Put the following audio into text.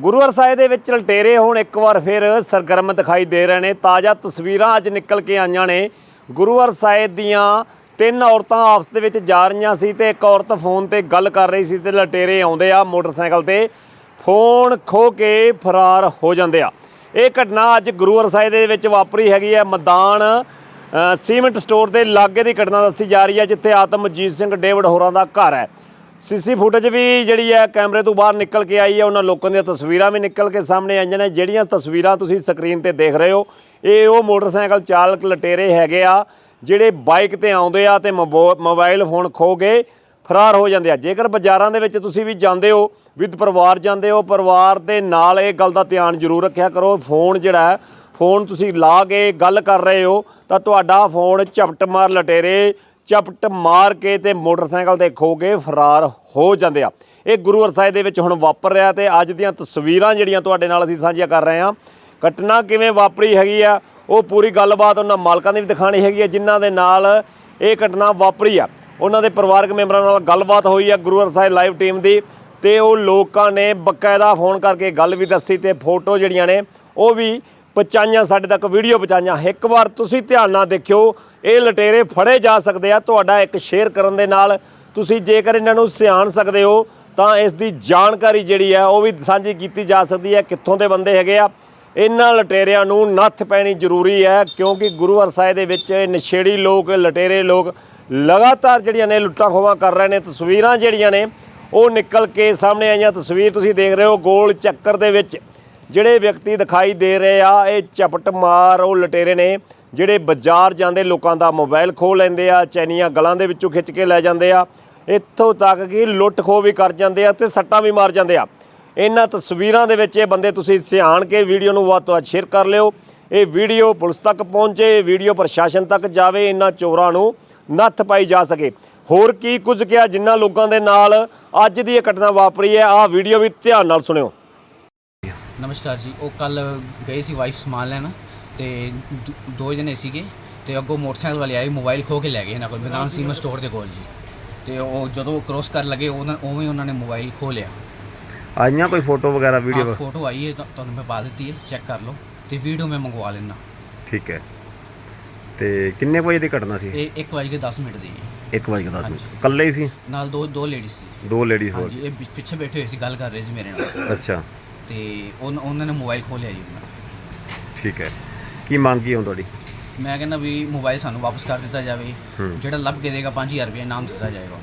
ਗੁਰੂਵਰ ਸਾਹਿਬ ਦੇ ਵਿੱਚ ਲਟੇਰੇ ਹੁਣ, ਇੱਕ ਵਾਰ ਫਿਰ ਸਰਗਰਮ ਦਿਖਾਈ ਦੇ ਰਹੇ ਨੇ। ਤਾਜ਼ਾ ਤਸਵੀਰਾਂ ਅੱਜ ਨਿਕਲ ਕੇ ਆਈਆਂ ਨੇ। ਗੁਰੂਵਰ ਸਾਹਿਬ ਦੀਆਂ ਤਿੰਨ ਔਰਤਾਂ ਆਪਸ ਦੇ ਵਿੱਚ ਜਾ ਰਹੀਆਂ ਸੀ ਤੇ ਇੱਕ ਔਰਤ ਫੋਨ ਤੇ ਗੱਲ ਕਰ ਰਹੀ ਸੀ ਤੇ ਲਟੇਰੇ ਆਉਂਦੇ ਆ ਮੋਟਰਸਾਈਕਲ ਤੇ। ਫੋਨ ਖੋ ਕੇ ਫਰਾਰ ਹੋ ਜਾਂਦੇ ਆ। ਇਹ ਘਟਨਾ ਅੱਜ ਗੁਰੂਵਰ ਸਾਹਿਬ ਦੇ ਵਿੱਚ ਵਾਪਰੀ ਹੈਗੀ ਹੈ। ਮੈਦਾਨ ਸੀਮੈਂਟ ਸਟੋਰ ਦੇ ਲਾਗੇ ਦੀ ਘਟਨਾ ਦੱਸੀ ਜਾ ਰਹੀ ਹੈ, ਜਿੱਥੇ ਆਤਮਜੀਤ ਸਿੰਘ ਡੇਵਿਡ ਹੋਰਾਂ ਦਾ ਘਰ ਹੈ। ਸੀਸੀ ਫੁਟੇਜ ਵੀ ਜਿਹੜੀ ਹੈ ਕੈਮਰੇ ਤੋਂ ਬਾਹਰ ਨਿਕਲ ਕੇ ਆਈ ਹੈ। ਉਹਨਾਂ ਲੋਕਾਂ ਦੀਆਂ ਤਸਵੀਰਾਂ ਵੀ ਨਿਕਲ ਕੇ ਸਾਹਮਣੇ ਆਈਆਂ ਨੇ। ਜਿਹੜੀਆਂ ਤਸਵੀਰਾਂ ਤੁਸੀਂ ਸਕਰੀਨ ਤੇ ਦੇਖ ਰਹੇ ਹੋ, ਇਹ ਉਹ ਮੋਟਰਸਾਈਕਲ ਚਾਲਕ ਲਟੇਰੇ ਹੈਗੇ ਆ, ਜਿਹੜੇ ਬਾਈਕ ਤੇ ਆਉਂਦੇ ਆ ਤੇ ਮੋਬੋ- ਮੋਬਾਈਲ ਫੋਨ ਖੋ ਕੇ ਫਰਾਰ ਹੋ ਜਾਂਦੇ ਆ। ਜੇਕਰ ਬਾਜ਼ਾਰਾਂ ਦੇ ਵਿੱਚ ਤੁਸੀਂ ਵੀ ਜਾਂਦੇ ਹੋ, ਵਿਦ ਪਰਿਵਾਰ ਜਾਂਦੇ ਹੋ, ਪਰਿਵਾਰ ਦੇ ਨਾਲ ਇਹ ਗੱਲ ਦਾ ਧਿਆਨ ਜ਼ਰੂਰ ਰੱਖਿਆ ਕਰੋ। ਫੋਨ ਜਿਹੜਾ ਹੈ, ਫੋਨ ਤੁਸੀਂ ਲਾ ਕੇ ਗੱਲ ਕਰ ਰਹੇ ਹੋ, ਤਾਂ ਤੁਹਾਡਾ ਫੋਨ ਝਪਟ ਮਾਰ ਲਟੇਰੇ ਝਪਟ ਮਾਰ ਕੇ ਤੇ ਮੋਟਰਸਾਈਕਲ ਤੇ ਖੋ ਕੇ ਫਰਾਰ ਹੋ ਜਾਂਦੇ ਆ। ਇਹ ਗੁਰੂ ਅਰਸਾਏ ਦੇ ਵਿੱਚ ਹੁਣ ਵਾਪਰ ਰਿਹਾ ਤੇ ਅੱਜ ਦੀਆਂ ਤਸਵੀਰਾਂ ਜਿਹੜੀਆਂ ਤੁਹਾਡੇ ਨਾਲ ਅਸੀਂ ਸਾਂਝੀਆਂ ਕਰ ਰਹੇ ਹਾਂ। ਘਟਨਾ ਕਿਵੇਂ ਵਾਪਰੀ ਹੈਗੀ ਆ, ਉਹ ਪੂਰੀ ਗੱਲਬਾਤ ਉਹਨਾਂ ਮਾਲਕਾਂ ਦੀ ਵੀ ਦਿਖਾਣੀ ਹੈਗੀ ਆ, ਜਿਨ੍ਹਾਂ ਦੇ ਨਾਲ ਇਹ ਘਟਨਾ ਵਾਪਰੀ ਆ। ਉਹਨਾਂ ਦੇ ਪਰਿਵਾਰਕ ਮੈਂਬਰਾਂ ਨਾਲ ਗੱਲਬਾਤ ਹੋਈ ਆ ਗੁਰੂ ਅਰਸਾਏ ਲਾਈਵ ਟੀਮ ਦੀ ਤੇ ਉਹ ਲੋਕਾਂ ਨੇ ਬਕਾਇਦਾ ਫੋਨ ਕਰਕੇ ਗੱਲ ਵੀ ਦੱਸੀ ਤੇ ਫੋਟੋ ਜਿਹੜੀਆਂ ਨੇ, ਉਹ ਵੀ ਪਹੁੰਚਾਈਆਂ, ਸਾਡੇ ਤੱਕ ਵੀਡੀਓ ਪਹੁੰਚਾਈਆਂ। ਇੱਕ ਵਾਰ ਤੁਸੀਂ ਧਿਆਨ ਨਾਲ ਦੇਖਿਓ, ਇਹ ਲਟੇਰੇ ਫੜੇ ਜਾ ਸਕਦੇ ਆ, ਤੁਹਾਡਾ ਇੱਕ ਸ਼ੇਅਰ ਕਰਨ ਦੇ ਨਾਲ। ਤੁਸੀਂ ਜੇਕਰ ਇਹਨਾਂ ਨੂੰ ਸਿਆਣ ਸਕਦੇ ਹੋ, ਤਾਂ ਇਸ ਦੀ ਜਾਣਕਾਰੀ ਜਿਹੜੀ ਹੈ, ਉਹ ਵੀ ਸਾਂਝੀ ਕੀਤੀ ਜਾ ਸਕਦੀ ਹੈ, ਕਿੱਥੋਂ ਦੇ ਬੰਦੇ ਹੈਗੇ ਆ। ਇਹਨਾਂ ਲਟੇਰਿਆਂ ਨੂੰ ਨੱਥ ਪੈਣੀ ਜ਼ਰੂਰੀ ਹੈ, ਕਿਉਂਕਿ ਗੁਰੂ ਸਾਹਿਬ ਦੇ ਵਿੱਚ ਨਸ਼ੇੜੀ ਲੋਕ, ਲਟੇਰੇ ਲੋਕ ਲਗਾਤਾਰ ਜਿਹੜੀਆਂ ਨੇ ਲੁੱਟਾਂ ਖੋਹਾਂ ਕਰ ਰਹੇ ਨੇ, ਤਸਵੀਰਾਂ ਜਿਹੜੀਆਂ ਨੇ, ਉਹ ਨਿਕਲ ਕੇ ਸਾਹਮਣੇ ਆਈਆਂ। ਤਸਵੀਰ ਤੁਸੀਂ ਦੇਖ ਰਹੇ ਹੋ, ਗੋਲ ਚੱਕਰ ਦੇ ਵਿੱਚ ਜਿਹੜੇ ਵਿਅਕਤੀ ਦਿਖਾਈ ਦੇ ਰਹੇ ਆ, ਇਹ ਚਪਟ ਮਾਰ ਉਹ ਲਟੇਰੇ ਨੇ, ਜਿਹੜੇ ਬਾਜ਼ਾਰ ਜਾਂਦੇ ਲੋਕਾਂ ਦਾ ਮੋਬਾਈਲ ਖੋਹ ਲੈਂਦੇ ਆ, ਚੈਨੀਆਂ ਗਲਾਂ ਦੇ ਵਿੱਚੋਂ ਖਿੱਚ ਕੇ ਲੈ ਜਾਂਦੇ ਆ, ਇੱਥੋਂ ਤੱਕ ਕਿ ਲੁੱਟ ਖੋਹ ਵੀ ਕਰ ਜਾਂਦੇ ਆ ਤੇ ਸੱਟਾਂ ਵੀ ਮਾਰ ਜਾਂਦੇ ਆ। ਇਹਨਾਂ ਤਸਵੀਰਾਂ ਦੇ ਵਿੱਚ ਇਹ ਬੰਦੇ ਤੁਸੀਂ ਸਿਆਣ ਕੇ ਵੀਡੀਓ ਨੂੰ ਵੱਧ ਤੋਂ ਵੱਧ ਸ਼ੇਅਰ ਕਰ ਲਿਓ। ਇਹ ਵੀਡੀਓ ਪੁਲਿਸ ਤੱਕ ਪਹੁੰਚੇ ਵੀਡੀਓ ਪ੍ਰਸ਼ਾਸਨ ਤੱਕ ਜਾਵੇ, ਇਹਨਾਂ ਚੋਰਾਂ ਨੂੰ ਨੱਥ ਪਾਈ ਜਾ ਸਕੇ। ਹੋਰ ਕੀ ਕੁਝ ਕਿਹਾ ਜਿਨ੍ਹਾਂ ਲੋਕਾਂ ਦੇ ਨਾਲ ਅੱਜ ਦੀ ਇਹ ਘਟਨਾ ਵਾਪਰੀ ਹੈ, ਆਹ ਵੀਡੀਓ ਵੀ ਧਿਆਨ ਨਾਲ ਸੁਣਿਓ। ਨਮਸਕਾਰ ਜੀ। ਉਹ ਕੱਲ ਗਏ ਸੀ ਵਾਈਫ ਸਮਾਨ ਲੈਣ ਤੇ ਦੋ- ਦੋ ਜਣੇ ਸੀਗੇ ਤੇ ਅੱਗੋਂ ਮੋਟਰਸਾਈਕਲ ਵਾਲੇ ਆਏ ਮੋਬਾਈਲ ਖੋ ਕੇ ਲੈ ਗਏ ਇਹਨਾਂ ਕੋਲ ਮੈਦਾਨ ਸੀਮਾ ਸਟੋਰ ਦੇ ਕੋਲ ਜੀ। ਤੇ ਉਹ ਜਦੋਂ ਕ੍ਰੋਸ ਕਰਨ ਲੱਗੇ ਉਹਨਾਂ ਉਵੇਂ ਉਹਨਾਂ ਨੇ ਮੋਬਾਈਲ ਖੋ ਲਿਆ। ਆਈਆਂ ਕੋਈ ਫੋਟੋ ਵਗੈਰਾ ਆਹ ਫੋਟੋ ਆਈ ਹੈ ਤੁਹਾ- ਤੁਹਾਨੂੰ ਮੈਂ ਪਾ ਦਿੱਤੀ ਹੈ ਚੈੱਕ ਕਰ ਲਓ ਤੇ ਵੀਡੀਓ ਮੈਂ ਮੰਗਵਾ ਲੈਣਾ ਠੀਕ ਹੈ। ਤੇ ਕਿੰਨੇ ਵਜੇ ਦੀ ਘਟਨਾ ਸੀ? ਇਹ 1:10 ਮਿੰਟ ਦੀ ਹੈ। 1 ਵਜੇ 10 ਮਿੰਟ। ਇਕੱਲੇ ਹੀ ਸੀ? ਨਾਲ ਦੋ ਦੋ ਲੇਡੀ ਸੀ। ਦੋ ਲੇਡੀਜ਼ ਹੋਰ ਹਾਂਜੀ ਇਹ ਪਿੱਛੇ ਬੈਠੇ ਹੋਏ ਸੀ ਗੱਲ ਕਰ ਰਹੇ ਸੀ ਮੇਰੇ ਨਾਲ। ਅੱਛਾ। ਤੇ ਉਨ- ਉਹਨਾਂ ਨੇ ਮੋਬਾਈਲ ਖੋ ਲਿਆ ਜੀ ਉਹਨਾਂ ਦਾ। ਠੀਕ ਹੈ ਕੀ ਮੰਗ ਕੀ ਹੁਣ ਤੁਹਾਡੀ ਮੈਂ ਕਹਿੰਦਾ ਵੀ ਮੋਬਾਈਲ ਸਾਨੂੰ ਵਾਪਸ ਕਰ ਦਿੱਤਾ ਜਾਵੇ ਹੂੰ। ਜਿਹੜਾ ਲੱਭ ਕੇ ਦੇਗਾ 5000 ਰੁਪਏ ਇਨਾਮ ਦਿੱਤਾ ਜਾਏਗਾ